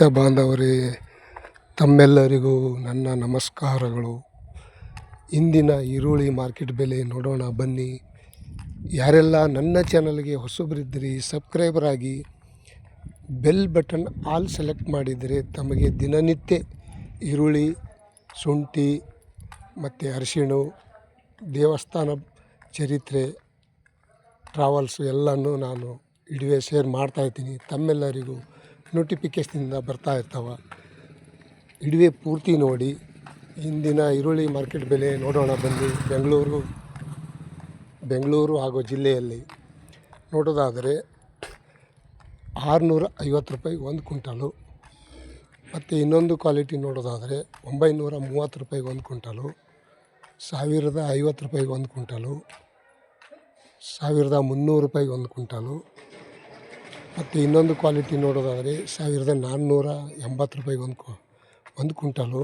ರೈತ ಬಾಂಧವರೇ, ತಮ್ಮೆಲ್ಲರಿಗೂ ನನ್ನ ನಮಸ್ಕಾರಗಳು. ಇಂದಿನ ಈರುಳ್ಳಿ ಮಾರ್ಕೆಟ್ ಬೆಲೆ ನೋಡೋಣ, ಬನ್ನಿ. ಯಾರೆಲ್ಲ ನನ್ನ ಚಾನಲ್ಗೆ ಹೊಸಬರಿದ್ದರೆ, ಸಬ್ಸ್ಕ್ರೈಬರ್ ಆಗಿ ಬೆಲ್ ಬಟನ್ ಆಲ್ ಸೆಲೆಕ್ಟ್ ಮಾಡಿದರೆ ತಮಗೆ ದಿನನಿತ್ಯ ಈರುಳ್ಳಿ, ಶುಂಠಿ ಮತ್ತು ಅರಿಶಿಣ, ದೇವಸ್ಥಾನ ಚರಿತ್ರೆ, ಟ್ರಾವೆಲ್ಸು ಎಲ್ಲನೂ ನಾನು ವಿಡಿಯೋ ಶೇರ್ ಮಾಡ್ತಾಯಿದ್ದೀನಿ ತಮ್ಮೆಲ್ಲರಿಗೂ ನೋಟಿಫಿಕೇಷನಿಂದ ಬರ್ತಾ ಇರ್ತಾವೆ. ಇಡುವೆ ಪೂರ್ತಿ ನೋಡಿ, ಇಂದಿನ ಈರುಳ್ಳಿ ಮಾರ್ಕೆಟ್ ಬೆಲೆ ನೋಡೋಣ ಬಂದು ಬೆಂಗಳೂರು ಬೆಂಗಳೂರು ಹಾಗೂ ಜಿಲ್ಲೆಯಲ್ಲಿ ನೋಡೋದಾದರೆ ಆರುನೂರ ಐವತ್ತು ರೂಪಾಯಿ ಒಂದು ಕುಂಟಲು ಮತ್ತು ಇನ್ನೊಂದು ಕ್ವಾಲಿಟಿ ನೋಡೋದಾದರೆ ಒಂಬೈನೂರ ಮೂವತ್ತು ರೂಪಾಯಿ ಒಂದು ಕುಂಟಲು ಸಾವಿರದ ಐವತ್ತು ರೂಪಾಯಿಗೆ ಒಂದು ಕುಂಟಲು ಸಾವಿರದ ಮುನ್ನೂರು ರೂಪಾಯಿಗೆ ಒಂದು ಕುಂಟಲು ಮತ್ತು ಇನ್ನೊಂದು ಕ್ವಾಲಿಟಿ ನೋಡೋದಾದರೆ ಸಾವಿರದ ನಾನ್ನೂರ ಎಂಬತ್ತು ರೂಪಾಯಿಗೆ ಒಂದು ಕ್ವಾ ಒಂದು ಕುಂಟಲು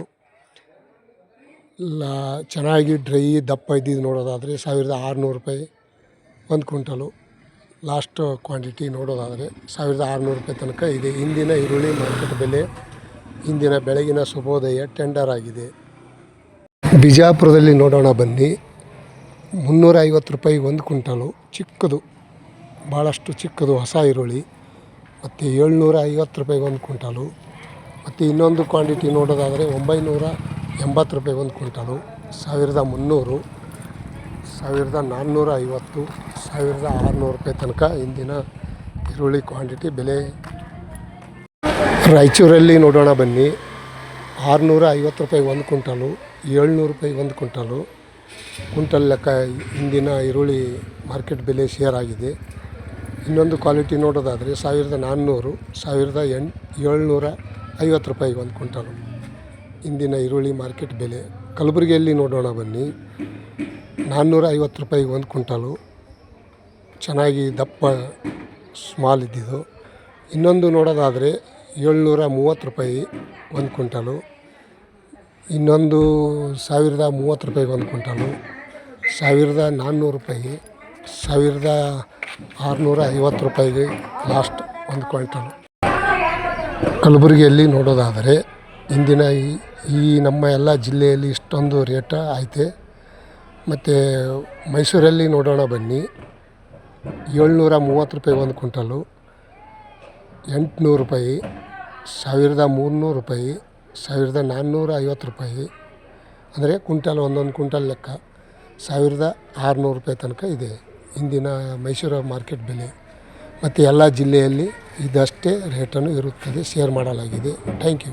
ಲಾ, ಚೆನ್ನಾಗಿ ಡ್ರೈ ದಪ್ಪ ಇದ್ದಿದ್ದು ನೋಡೋದಾದರೆ ಸಾವಿರದ ಆರುನೂರು ರೂಪಾಯಿ ಒಂದು ಕುಂಟಲು ಲಾಸ್ಟ್ ಕ್ವಾಂಟಿಟಿ ನೋಡೋದಾದರೆ ಸಾವಿರದ ಆರುನೂರು ರೂಪಾಯಿ ತನಕ ಇದೆ. ಇಂದಿನ ಈರುಳ್ಳಿ ಮಾರ್ಕೆಟ್ ಬೆಲೆ ಇಂದಿನ ಬೆಳಗಿನ ಶುಭೋದಯ ಟೆಂಡರ್ ಆಗಿದೆ. ಬಿಜಾಪುರದಲ್ಲಿ ನೋಡೋಣ ಬನ್ನಿ. ಮುನ್ನೂರ ಐವತ್ತು ರೂಪಾಯಿ ಒಂದು ಕುಂಟಲು ಚಿಕ್ಕದು ಭಾಳಷ್ಟು ಚಿಕ್ಕದು, ಹೊಸ ಈರುಳ್ಳಿ. ಮತ್ತು ಏಳ್ನೂರ ಐವತ್ತು ರೂಪಾಯಿಗೆ ಒಂದು ಕ್ವಿಂಟಾಲು, ಮತ್ತು ಇನ್ನೊಂದು ಕ್ವಾಂಟಿಟಿ ನೋಡೋದಾದರೆ ಒಂಬೈನೂರ ಎಂಬತ್ತು ರೂಪಾಯಿಗೆ ಒಂದು ಕ್ವಿಂಟಾಲು, ಸಾವಿರದ ಮುನ್ನೂರು, ಸಾವಿರದ ನಾನ್ನೂರ ಐವತ್ತು, ಸಾವಿರದ ಆರುನೂರು ರೂಪಾಯಿ ತನಕ ಇಂದಿನ ಈರುಳ್ಳಿ ಕ್ವಾಂಟಿಟಿ ಬೆಲೆ. ರಾಯಚೂರಲ್ಲಿ ನೋಡೋಣ ಬನ್ನಿ. ಆರುನೂರ ಐವತ್ತು ರೂಪಾಯಿಗೆ ಒಂದು ಕ್ವಿಂಟಾಲು, ಏಳ್ನೂರು ರೂಪಾಯಿ ಒಂದು ಕ್ವಿಂಟಾಲು. ಕ್ವಿಂಟಲ್ ಲೆಕ್ಕ ಇಂದಿನ ಈರುಳ್ಳಿ ಮಾರ್ಕೆಟ್ ಬೆಲೆ ಶೇರ್ ಆಗಿದೆ. ಇನ್ನೊಂದು ಕ್ವಾಲಿಟಿ ನೋಡೋದಾದರೆ ಸಾವಿರದ ನಾನ್ನೂರು, ಸಾವಿರದ ಎಂಟು ಏಳ್ನೂರ ಐವತ್ತು ರೂಪಾಯಿಗೆ ಒಂದು ಕ್ವಿಂಟಲು. ಇಂದಿನ ಈರುಳ್ಳಿ ಮಾರ್ಕೆಟ್ ಬೆಲೆ. ಕಲಬುರಗಿಯಲ್ಲಿ ನೋಡೋಣ ಬನ್ನಿ. ನಾನ್ನೂರ ಐವತ್ತು ರೂಪಾಯಿಗೆ ಒಂದು ಕ್ವಿಂಟಲು. ಚೆನ್ನಾಗಿ ದಪ್ಪ ಸ್ಮಾಲ್ ಇದ್ದಿದ್ದು. ಇನ್ನೊಂದು ನೋಡೋದಾದರೆ ಏಳ್ನೂರ ಮೂವತ್ತು ರೂಪಾಯಿ ಒಂದು ಕ್ವಿಂಟಲು. ಇನ್ನೊಂದು ಸಾವಿರದ ಮೂವತ್ತು ರೂಪಾಯಿಗೆ ಒಂದು ಕ್ವಿಂಟಲು. ಸಾವಿರದ ನಾನ್ನೂರು ರೂಪಾಯಿ. ಸಾವಿರದ ಆರುನೂರ ಐವತ್ತು ರೂಪಾಯಿಗೆ ಲಾಸ್ಟ್ ಒಂದು ಕ್ವಿಂಟಲ್. ಕಲಬುರಗಿಯಲ್ಲಿ ನೋಡೋದಾದರೆ ಇಂದಿನ ಈ ಈ ನಮ್ಮ ಎಲ್ಲ ಜಿಲ್ಲೆಯಲ್ಲಿ ಇಷ್ಟೊಂದು ರೇಟ ಐತೆ. ಮತ್ತು ಮೈಸೂರಲ್ಲಿ ನೋಡೋಣ ಬನ್ನಿ. ಏಳ್ನೂರ ಮೂವತ್ತು ರೂಪಾಯಿ ಒಂದು ಕ್ವಿಂಟಲು. ಎಂಟುನೂರು ರೂಪಾಯಿ, ಸಾವಿರದ ಮೂರುನೂರು ರೂಪಾಯಿ, ಸಾವಿರದ ನಾನ್ನೂರ ಐವತ್ತು ರೂಪಾಯಿ. ಅಂದರೆ ಕ್ವಿಂಟಲ್ ಒಂದೊಂದು ಕ್ವಿಂಟಲ್ ಲೆಕ್ಕ ಸಾವಿರದ ಆರುನೂರು ರೂಪಾಯಿ ತನಕ ಇದೆ. ಇಂದಿನ ಮೈಸೂರು ಮಾರ್ಕೆಟ್ ಬೆಲೆ ಮತ್ತು ಎಲ್ಲ ಜಿಲ್ಲೆಯಲ್ಲಿ ಇದಷ್ಟೇ ರೇಟನ್ನು ಇರುತ್ತದೆ ಶೇರ್ ಮಾಡಲಾಗಿದೆ. Thank you